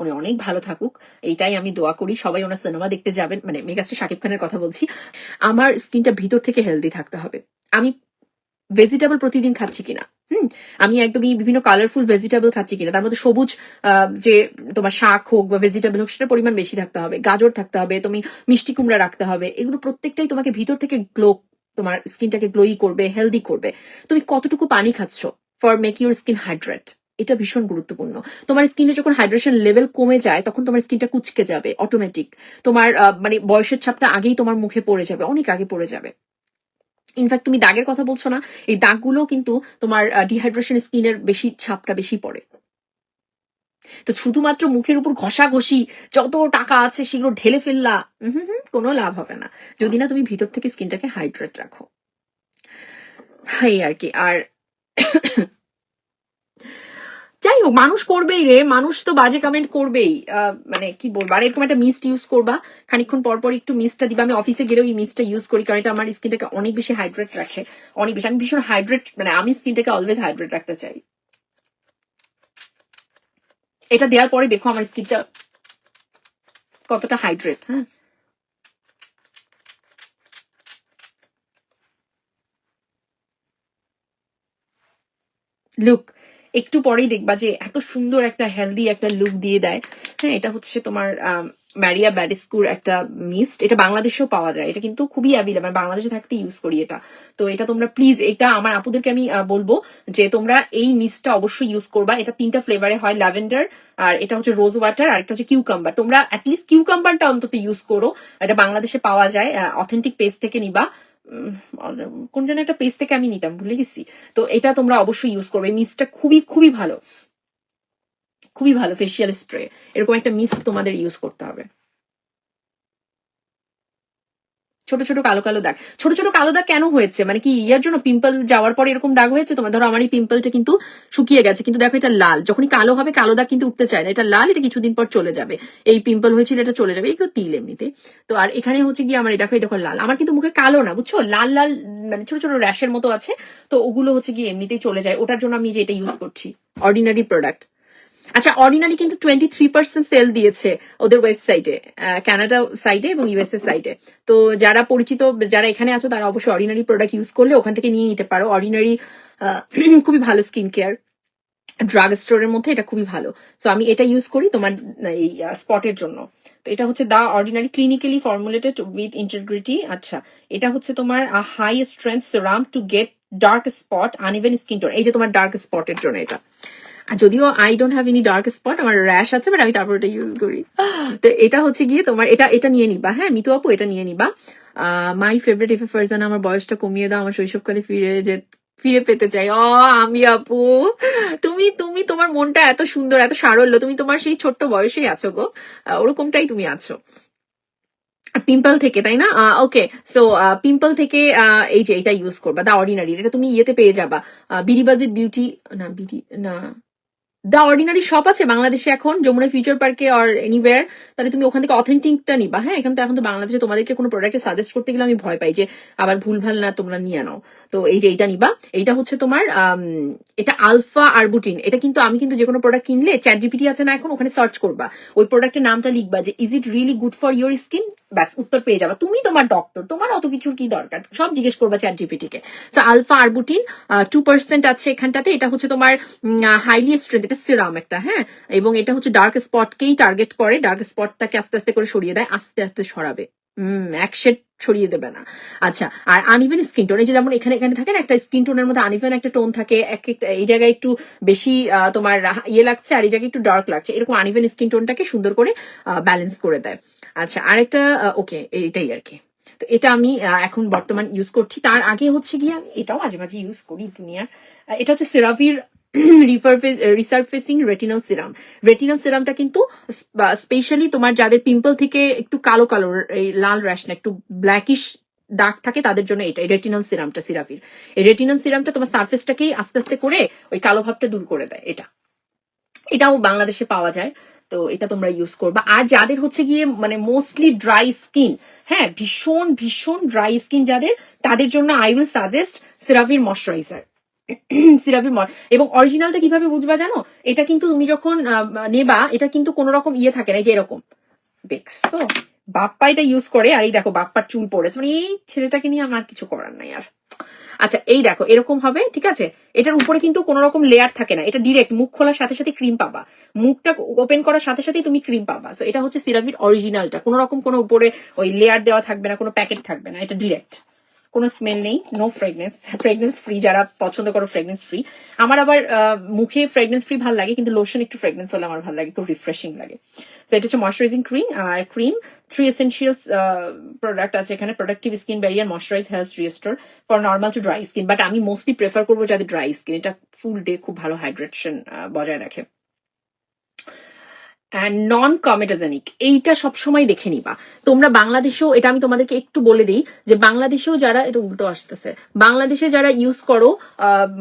উনি অনেক ভালো থাকুক। এইটাই আমি দোয়া করি। সবাই ওনার সিনেমা দেখতে যাবেন। মানে মেগাস্টার শাকিব খানের কথা বলছি। আমার স্কিনটা ভিতর থেকে হেলদি থাকতে হবে। আমি ভেজিটেবল প্রতিদিন খাচ্ছি কিনা? হুম? আমি একদমই বিভিন্ন কালারফুল ভেজিটেবল খাচ্ছি কিনা? তার মধ্যে সবুজ যে তোমার শাক হোক বা ভেজিটেবল হোক, সেটার পরিমাণ বেশি থাকতে হবে। গাজর থাকতে হবে। তুমি মিষ্টি কুমড়া রাখতে হবে। এগুলো প্রত্যেকটাই তোমাকে ভিতর থেকে গ্লো তোমার স্কিনটাকে গ্লোই করবে হেলদি করবে। তুমি কতটুকু পানি খাচ্ছ? For make your skin hydrate এটা ভীষণ গুরুত্বপূর্ণ। তোমার স্কিনে যখন হাইড্রেশন লেভেল কমে যায় তখন তোমার স্কিনটা কুচকে যাবে অটোমেটিক তোমার মানে বয়সের ছাপটা আগেই তোমার মুখে পড়ে যাবে অনেক আগে পড়ে যাবে। ইনফ্যাক্ট তুমি দাগের কথা বলছো না এই দাগগুলো কিন্তু তোমার ডিহাইড্রেশন স্কিনের বেশি ছাপটা বেশি পড়ে। তো শুধুমাত্র মুখের উপর ঘষাঘষি যত টাকা আছে সেগুলো ঢেলে ফেললা হুম, কোনো লাভ হবে না। যদি না তুমি ভিতর থেকে স্কিনটাকে হাইড্রেট রাখো। এই আর কি আর যাই হোক, মানুষ করবেই রে, মানুষ তো বাজে কমেন্ট করবেই। মানে কি বলব, আর এরকম একটা মিস্ট ইউজ করবা। খানিকক্ষণ পর পর একটু মিস্টটা দিবা। আমি অফিসে গেলেও এই মিস্টটা ইউজ করি, কারণ এটা আমার স্কিনটাকে অনেক বেশি হাইড্রেট রাখে। অনেক বেশি, আমি ভীষণ হাইড্রেট মানে আমি স্কিনটাকে অলওয়েজ হাইড্রেট রাখতে চাই। এটা দেওয়ার পরে দেখো আমার স্কিনটা কতটা হাইড্রেট হ্যাঁ। লুক একটু পরেই দেখবা যে এত সুন্দর একটা হেলদি একটা লুক দিয়ে দেয়। হ্যাঁ এটা হচ্ছে তোমার ম্যারিয়া ব্যাডিস্কুর একটা মিস্ট এটা বাংলাদেশেও পাওয়া যায়। এটা কিন্তু খুবই অ্যাভেলেবল বাংলাদেশে থাকতে ইউজ করি এটা। তো এটা তোমরা প্লিজ এটা আমার আপুদেরকে আমি বলব যে তোমরা এই মিস্টটা অবশ্যই ইউজ করবা। এটা তিনটা ফ্লেভারে হয়। ল্যাভেন্ডার আর এটা হচ্ছে রোজ ওয়াটার আর একটা হচ্ছে কিউকাম্বার তোমরা অ্যাটলিস্ট কিউকাম্বারটা অন্তত ইউজ করো। এটা বাংলাদেশে পাওয়া যায়। অথেন্টিক পেজ থেকে নিবা। কোন যেন একটা পেজ থেকে আমি নিতাম, ভুলে গেছি। তো এটা তোমরা অবশ্যই ইউজ করবে। মিস্টটা খুবই খুবই ভালো। খুবই ভালো ফেসিয়াল স্প্রে এরকম একটা মিস্ট তোমাদের ইউজ করতে হবে। ছোট ছোট কালো কালো দাগ। ছোট ছোট কালো দাগ কেন হয়েছে? মানে কি ইয়ার জন্য পিম্পল যাওয়ার পরে এরকম দাগ হয়েছে? তোমার ধরো আমার এই পিম্পলটা কিন্তু শুকিয়ে গেছে, কিন্তু দেখো এটা লাল। যখনই কালো হবে, কালো দাগ কিন্তু উঠতে চায় না। এটা লাল, এটা কিছুদিন পর চলে যাবে। এই পিম্পল হয়েছিল, এটা চলে যাবে। এগুলো তিল এমনিতে। তো আর এখানে হচ্ছে গিয়ে আমার এই দেখো এই দেখো লাল। আমার কিন্তু মুখে কালো না, বুঝছ? লাল লাল মানে ছোট ছোট র্যাশের মতো আছে। তো ওগুলো হচ্ছে গিয়ে এমনিতেই চলে যায়। ওটার জন্য আমি যে এটা ইউজ করছি অর্ডিনারি প্রোডাক্ট আচ্ছা অর্ডিনারি কিন্তু টোয়েন্টি থ্রি পার্সেন্ট সেল দিয়েছে ওদের ওয়েবসাইটে কানাডা সাইটে এবং ইউএসএ সাইটে তো যারা পরিচিত, যারা এখানে আছো, তারা অবশ্যই অর্ডিনারি প্রোডাক্ট ইউজ করলে ওখান থেকে নিয়ে নিতে পারো। অর্ডিনারি খুবই ভালো স্কিন কেয়ার ড্রাগ স্টোরের মধ্যে এটা খুবই ভালো। সো আমি এটা ইউজ করি তোমার, এই স্পটের জন্য। তো এটা হচ্ছে the Ordinary clinically formulated with integrity আচ্ছা এটা হচ্ছে তোমার high strength serum to get dark spot uneven skin tone এই যে তোমার ডার্ক স্পটের জন্য এটা। আর যদিও I don't have any dark spot আমার র্যাশ আছে বাট আমি তারপর এটা ইউজ করি। তো এটা হচ্ছে গিয়ে তোমার এটা এটা নিয়ে নিবা। হ্যাঁ মিতু আপু এটা নিয়ে নিবা। মাই ফেভারিট ইফ ফারজান আমার বয়সটা কমিয়ে দাও আমার শৈশবকালে ফিরে যে ফিরে পেতে চাই। অ আমি আপু তুমি তুমি তোমার মনটা এত সুন্দর এত সারল্য তুমি তোমার সেই ছোট্ট বয়সেই আছো গো। ওরকমটাই তুমি আছো। পিম্পল থেকে তাই না? ওকে সো পিম্পল থেকে এই যে এটা ইউজ করবা দা অর্ডিনারি এটা তুমি ইয়েতে পেয়ে যাবা। বিডিবাজিত বিউটি না বিডি না। দা অর্ডিনারি শপ আছে, বাংলাদেশে এখন, যমুনা ফিউচার পার্কে অর এনিওয়্যার তাহলে তুমি ওখান থেকে অথেন্টিকটা নিবা। হ্যাঁ এখন তো এখন তো বাংলাদেশে তোমাদেরকে কোনো প্রোডাক্টে সাজেস্ট করতে গেলে আমি ভয় পাই যে, আবার ভুলভাল না তোমরা নিয়ে নাও। তো এই যে এইটা নিবা। এইটা হচ্ছে তোমার এটা আলফা আরবুটিন এটা কিন্তু আমি কিন্তু যে কোনো প্রোডাক্ট কিনলে চ্যাট জিপিটি আছে না এখন, ওখানে সার্চ করবা। ওই প্রোডাক্টের নামটা লিখবা যে is it really good for your skin ব্যাস, উত্তর পেয়ে যাবা। তুমি তোমার ডক্টর তোমার অত কিছুর কি দরকার? সব জিজ্ঞেস করবা চ্যাট জিপিটি কে so alpha arbutin two percent আছে এখানটাতে। এটা হচ্ছে তোমার হাইলি স্ট্রেংথ এটা সিরাম একটা হ্যাঁ? এবং এটা হচ্ছে ডার্ক স্পটকেই টার্গেট করে ডার্ক স্পটটাকে আস্তে আস্তে করে সরিয়ে দেয়, আস্তে আস্তে সরাবে। হম এক শেড ছড়িয়ে দেবে না। আচ্ছা আর আনইভেন স্কিন টোন এই যে যেমন এখানে এখানে থাকে না, একটা স্কিন টোনের মধ্যে আনইভেন একটা টোন থাকে, এক এই জায়গায় একটু বেশি তোমার ইয়ে লাগছে, আর এই জায়গায় একটু ডার্ক লাগছে, এরকম আনইভেন স্কিন টোনটাকে সুন্দর করে ব্যালেন্স করে দেয়। আচ্ছা আরেকটা ওকে এইটাই আর কি। তো এটা আমি এখন বর্তমান ইউজ করছি। তার আগে হচ্ছে গিয়ে, এটাও মাঝে মাঝে ইউজ করি, দুনিয়ার। এটা হচ্ছে সেরাভির রিসার্ফেসিং রেটিনাল সিরাম রেটিনাল সিরামটা কিন্তু স্পেশালি তোমার যাদের পিম্পল থেকে একটু কালো কালো, এই লাল র্যাশ না একটু ব্ল্যাকিশ দাগ থাকে, তাদের জন্য এটা রেটিনাল সিরামটা সিরাফির এই রেটিনাল সিরামটা তোমার সার্ফেসটাকেই আস্তে আস্তে করে ওই কালো ভাবটা দূর করে দেয়, এটা। এটাও বাংলাদেশে পাওয়া যায়, তো এটা তোমরা ইউজ করবা। আর যাদের হচ্ছে গিয়ে মানে মোস্টলি ড্রাই স্কিন হ্যাঁ ভীষণ ভীষণ ড্রাই স্কিন যাদের, তাদের জন্য আই উইল সাজেস্ট সেরাভির ময়শ্চারাইজার সিরাপি এবং অরিজিনালটা কীভাবে বুঝবা জানো? এটা কিন্তু তুমি যখন নেবা, এটা কিন্তু কোনো রকম ইয়ে থাকে না যে এরকম। দেখছ? বাপ্পা এটা ইউজ করে, আর এই দেখো বাপ্পার চুল পড়েছে। মানে এই ছেলেটাকে নিয়ে আমার কিছু করার নাই আর। আচ্ছা এই দেখো, এরকম হবে, ঠিক আছে? এটার উপরে কিন্তু কোনো রকম লেয়ার থাকে না। এটা ডিরেক্ট মুখ খোলার সাথে সাথে ক্রিম পাবা। মুখটা ওপেন করার সাথে সাথেই তুমি ক্রিম পাবা। সো এটা হচ্ছে সিরামির অরিজিনালটা কোনো রকম কোনো উপরে ওই লেয়ার দেওয়া থাকবে না, কোনো প্যাকেট থাকবে না, এটা ডিরেক্ট কোনো স্মেল নেই নো ফ্রেগনেন্স ফ্রেগনেন্স ফ্রি যারা পছন্দ করো ফ্রেগনেন্স ফ্রি আমার আবার মুখে ফ্রেগনেন্স ফ্রি ভালো লাগে, কিন্তু লোশন একটু ফ্রেগনেন্স হলে আমার ভালো লাগে, একটু রিফ্রেশিং লাগে। তো এটা হচ্ছে ময়শ্চারাইজিং ক্রিম আর ক্রিম থ্রি এসেন্সিয়ালস প্রোডাক্ট আছে এখানে productive skin barrier moisturise health restore for normal to dry skin but আমি মোস্টলি প্রেফার করব যাদের ড্রাই স্কিন এটা ফুল ডে খুব ভালো হাইড্রেশন বজায় রাখে। অ্যান্ড নন কমেটোজেনিক এইটা সবসময় দেখে নিবা। তোমরা বাংলাদেশেও, এটা আমি তোমাদেরকে একটু বলে দিই, যে বাংলাদেশেও যারা, এটা উল্টো আসতেছে, বাংলাদেশে যারা ইউজ করো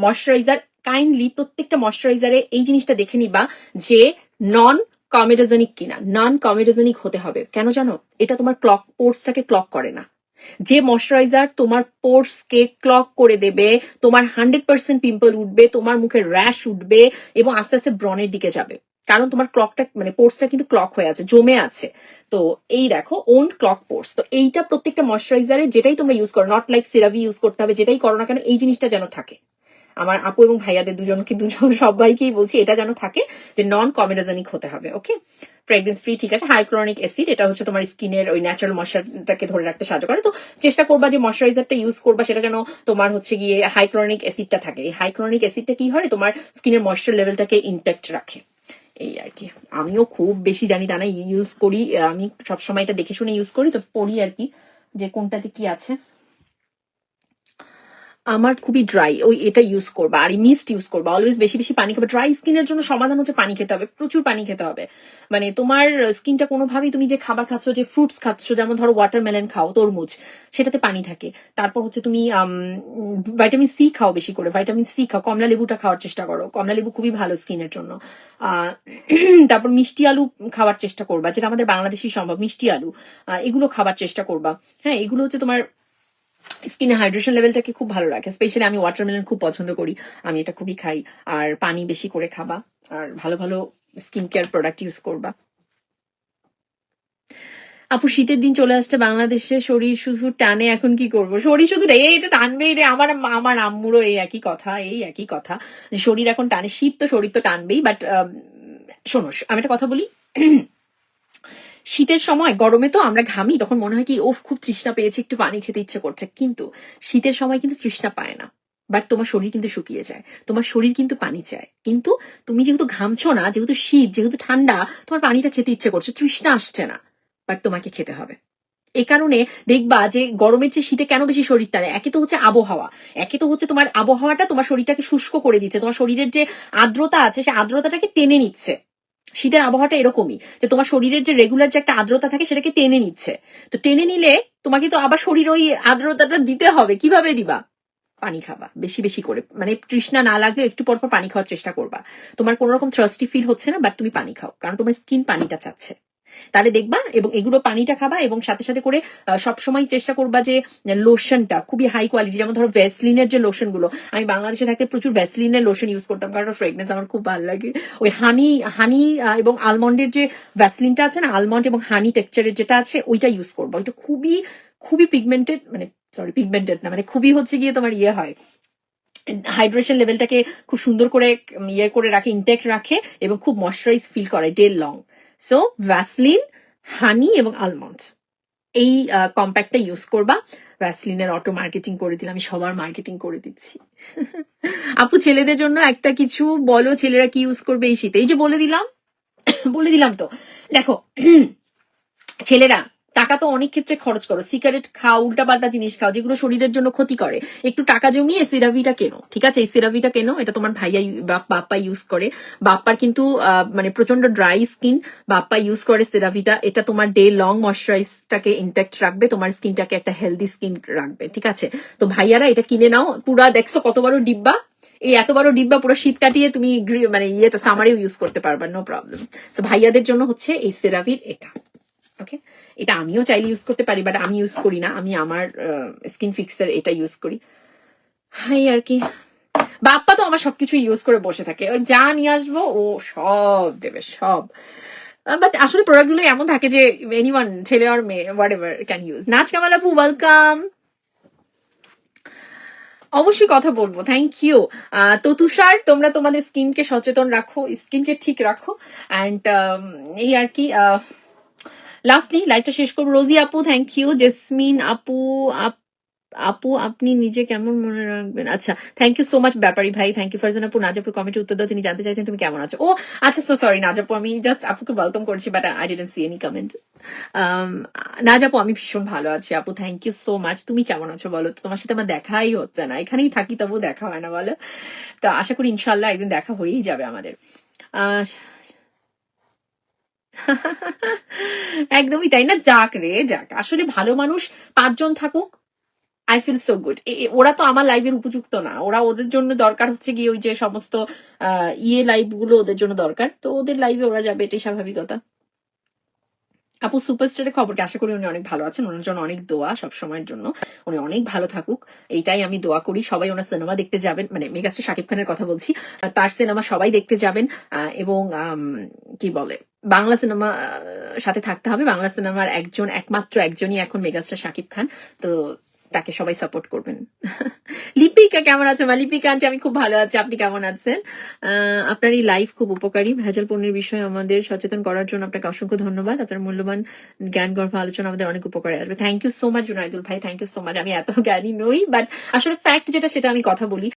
ময়শ্চারাইজার কাইন্ডলি প্রত্যেকটা ময়শ্চারাইজারে এই জিনিসটা দেখে নিবা যে নন কমেটোজেনিক কিনা নন কমেটোজেনিক হতে হবে। কেন জানো? এটা তোমার ক্লক পোর্সটাকে ক্লক করে না। যে ময়শ্চারাইজার তোমার পোর্স কে ক্লক করে দেবে, তোমার হান্ড্রেড পার্সেন্ট পিম্পল উঠবে, তোমার মুখে র্যাশ উঠবে, এবং আস্তে আস্তে ব্রনের দিকে যাবে। কারণ তোমার ক্লকটা মানে পোর্সটা কিন্তু ক্লক হয়ে আছে, জমে আছে। তো এই দেখো ওন ক্লক পোর্স তো এইটা প্রত্যেকটা ময়শ্চারাইজারে যেটাই তোমরা ইউজ করো নট লাইক সিরাভি ইউজ করতে হবে, যেটাই করো না কেন, এই জিনিসটা যেন থাকে। আমার আপু এবং ভাইয়াদের দুজনকে দুজন, সবাইকেই বলছি, এটা যেন থাকে যে নন কমেডোজেনিক হতে হবে ওকে ফ্রেগরেন্স ফ্রি ঠিক আছে? হাইক্লোনিক অ্যাসিড এটা হচ্ছে তোমার স্কিনের ওই ন্যাচারাল ময়শ্চারটাকে ধরে রাখতে সাহায্য করে। তো চেষ্টা করবা যে ময়শ্চারাইজারটা ইউজ করবা, সেটা যেন তোমার হচ্ছে গিয়ে হাইক্লোনিক অ্যাসিডটা থাকে। এই হাইক্লোনিক অ্যাসিডটা কি হয়? তোমার স্কিনের ময়শ্চার লেভেলটাকে ইনটেক্ট রাখে। এই আর কি। আমিও খুব বেশি জানি তা না ইউজ করি। আমি সবসময় এটা দেখে শুনে ইউজ করি, তো পড়ি আর কি যে কোনটাতে কি আছে। আমার খুবই ড্রাই ওই এটা ইউজ করবা। আর মিস্ট ইউজ করবা। অলওয়েজ বেশি বেশি পানি খাবে। ড্রাই স্কিনের জন্য সমাধান হচ্ছে পানি খেতে হবে। প্রচুর পানি খেতে হবে। মানে তোমার স্কিনটা কোনোভাবেই তুমি যে খাবার খাচ্ছ, যে ফ্রুটস খাচ্ছ, যেমন ধরো ওয়াটারমেলন খাও, তরমুজ, সেটাতে পানি থাকে। তারপর হচ্ছে তুমি ভাইটামিন সি খাও বেশি করে। ভাইটামিন সি খাও। কমলা লেবুটা খাওয়ার চেষ্টা করো। কমলা লেবু খুবই ভালো স্কিনের জন্য। তারপর মিষ্টি আলু খাওয়ার চেষ্টা করবা, যেটা আমাদের বাংলাদেশি সম্ভব, মিষ্টি আলু। এগুলো খাবার চেষ্টা করবা। হ্যাঁ এগুলো হচ্ছে তোমার স্কিনের হাইড্রেশন লেভেলটাকে খুব ভালো রাখে। স্পেশালি আমি ওয়াটারমেলন খুব পছন্দ করি। আমি এটা খুবই খাই। আর পানি বেশি করে খাবা। আর ভালো ভালো স্কিন কেয়ার প্রোডাক্ট ইউজ করবা। আপু, শীতের দিন চলে আসছে বাংলাদেশে। শরীর শুধু টানে, এখন কি করব? শরীর শুধু রে এটা টানবেই রে। আমার আমার আম্মুরও এই একই কথা, এই একই কথা। যে শরীর এখন টানে। শীত তো শরীর তো টানবেই বাট শোনো আমি একটা কথা বলি। শীতের সময় গরমে তো আমরা ঘামি, তখন মনে হয় কি, ওফ, খুব তৃষ্ণা পেয়েছে, একটু পানি খেতে ইচ্ছে করছে। কিন্তু শীতের সময় কিন্তু তৃষ্ণা পায় না। বাট তোমার শরীর কিন্তু শুকিয়ে যায়। তোমার শরীর কিন্তু পানি চায়। কিন্তু তুমি যেহেতু ঘামছো না, যেহেতু শীত, যেহেতু ঠান্ডা, তোমার পানিটা খেতে ইচ্ছে করছে, তৃষ্ণা আসছে না। বাট তোমাকে খেতে হবে। এই কারণে দেখবা যে গরমের চেয়ে শীতে কেন বেশি শরীর টানে? একে তো হচ্ছে আবহাওয়া। একে তো হচ্ছে তোমার আবহাওয়াটা তোমার শরীরটাকে শুষ্ক করে দিচ্ছে। তোমার শরীরের যে আর্দ্রতা আছে সেই আর্দ্রতাটাকে টেনে নিচ্ছে। শীতের আবহাওয়াটা এরকমই, যে তোমার শরীরের যে রেগুলার যে একটা আর্দ্রতা থাকে সেটাকে টেনে নিচ্ছে। তো টেনে নিলে তোমাকে তো আবার শরীর ওই আর্দ্রতাটা দিতে হবে, কীভাবে দিবা? পানি খাবা, বেশি বেশি করে। মানে তৃষ্ণা না লাগলে একটু পর পর পানি খাওয়ার চেষ্টা করবা। তোমার কোনো রকম থ্রাস্টি ফিল হচ্ছে না বাট তুমি পানি খাও, কারণ তোমার স্কিন পানিটা চাচ্ছে। তাহলে দেখবা এবং এগুলো পানিটা খাবা এবং সাথে সাথে করে সব সময় চেষ্টা করবা যে লোশনটা খুবই হাই কোয়ালিটি যেমন ধরো ভ্যাসলিনের যে লোশনগুলো আমি বাংলাদেশে থাকতে প্রচুর ভ্যাসলিনের লোশন ইউজ করতাম কারণ ফ্রেগনেন্স আমার খুব ভালো লাগে। ওই হানি হানি এবং আলমন্ডের যে ভ্যাসলিনটা আছে না আলমন্ড এবং হানি টেক্সচারের যেটা আছে, ওইটা ইউজ করবা। ওইটা খুবই খুবই পিগমেন্টেড মানে সরি পিগমেন্টেড না মানে খুবই হচ্ছে গিয়ে তোমার ইয়ে হয়। হাইড্রেশন লেভেলটাকে খুব সুন্দর করে ইয়ে করে রাখে ইনটেক্ট রাখে এবং খুব ময়শ্চারাইজ ফিল করে day long so Vaseline honey এবং আলমন্ড এই কম্প্যাক্টটা ইউজ করবা। ভ্যাসলিনের অটো মার্কেটিং করে দিলাম, আমি সবার মার্কেটিং করে দিচ্ছি। আপু, ছেলেদের জন্য একটা কিছু বলো, ছেলেরা কি ইউজ করবে এই শীতে। এই যে বলে দিলাম বলে দিলাম তো। দেখো, ছেলেরা টাকা তো অনেক ক্ষেত্রে খরচ করো। সিগারেট খাও, উল্টাপাল্টা জিনিস খাও, যেগুলো শরীরের জন্য ক্ষতি করে। একটু টাকা জমিয়ে সিরাভিটা কেনো, ঠিক আছে? এই সিরাভিটা কেনো, এটা তোমার ভাইয়া বাপ্পা ইউজ করে। বাপ্পার কিন্তু মানে প্রচণ্ড ড্রাই স্কিন বাপ্পা ইউজ করে সিরাভিটা। এটা তোমার ডে লং ময়শ্চারাইজটাকে ইনটেক্ট রাখবে, তোমার স্কিনটাকে একটা হেলদি স্কিন রাখবে, ঠিক আছে? তো ভাইয়ারা, এটা কিনে নাও। পুরা দেখছ কত বড় ডিব্বা? এই এত বড় ডিব্বা পুরো শীত কাটিয়ে তুমি মানে ইয়েতে সামারেও ইউজ করতে পারবা নো প্রবলেম তো ভাইয়াদের জন্য হচ্ছে এই সেরাভির এটা ওকে এটা আমিও চাইলে ইউজ করতে পারি বাট আমি ইউজ করি না। আমি আমার স্কিন ফিক্সার এটা ইউজ করি। হাই আর কি। বাপ্পা তো আমার সবকিছু ইউজ করে বসে থাকে। যা নিয়ে আসব, ও সব দেবে, সব। বাট আসলে প্রোডাক্টগুলো এমন থাকে যে এনিওয়ান ছেলে আর মেয়ে হোয়াট এভার ক্যান ইউজ নাচ কামাল আপু ওয়েলকাম অবশ্যই কথা বলব থ্যাংক ইউ তো তুষার তোমরা তোমাদের স্কিনকে সচেতন রাখো স্কিনকে ঠিক রাখো। অ্যান্ড এই আর কি লাস্টলি লাইভটা শেষ করব। রোজি আপু থ্যাংক ইউ জেসমিন আপু আপ- আপু আপনি নিজে কেমন মনে রাখবেন? আচ্ছা thank you so much Bepari ভাই। থ্যাংক ইউ ফারজান আপু। নাজাপুর কমেন্টে উত্তর দাও। তিনি জানতে চাইছেন তুমি কেমন আছো? ও আচ্ছা সো সরি নাজাপু আমি জাস্ট আপুকে ওয়েলকাম করেছি but I didn't see any comment নাজাপু আমি ভীষণ ভালো আছি আপু। থ্যাংক ইউ সো মাচ তুমি কেমন আছো বলো তোমার সাথে আমার দেখাই হচ্ছে না। এখানেই থাকি তবু দেখা হয় না বলো। তো আশা করি ইনশাল্লাহ একদিন দেখা হয়েই যাবে আমাদের। আহ, একদমই তাই না? যাক রে, যাক। আসলে ভালো মানুষ পাঁচজন থাকুক আই ফিল সো গুড ওরা তো আমার লাইভের উপযুক্ত না। ওরা ওদের জন্য দরকার হচ্ছে গিয়ে ওই যে সমস্ত ইয়ে লাইভগুলো ওদের জন্য দরকার। তো ওদের লাইভে ওরা যাবে, এটাই স্বাভাবিকতা। আপু সুপারস্টারের খবরকে আশা করি উনি অনেক ভালো আছেন। ওনার জন্য অনেক দোয়া সব সময়ের জন্য। উনি অনেক ভালো থাকুক। এইটাই আমি দোয়া করি। সবাই ওনার সিনেমা দেখতে যাবেন। মানে মেগাস্টার শাকিব খানের কথা বলছি। তার সিনেমা সবাই দেখতে যাবেন। এবং কি বলে? বাংলা সিনেমা সাথে থাকতে হবে। বাংলা সিনেমার একজন, একমাত্র, একজনই এখন মেগাস্টার শাকিব খান। তো তাকে সবাই সাপোর্ট করবেন। লিপিকা, কেমন আছে? মা, লিপিকা আন্টি, আমি খুব ভালো আছি। আপনি কেমন আছেন? আপনার এই লাইফ খুব উপকারী। ভেজাল পণ্যের বিষয়ে আমাদের সচেতন করার জন্য আপনাকে অসংখ্য ধন্যবাদ। আপনার মূল্যবান জ্ঞান, গর্ভ, আলোচনা আমাদের অনেক উপকারে আসবে। Thank you so much Junaidul ভাই। থ্যাংক ইউ সো মাচ আমি এত জ্ঞানী নই বাট আসলে ফ্যাক্ট যেটা, সেটা আমি কথা বলি।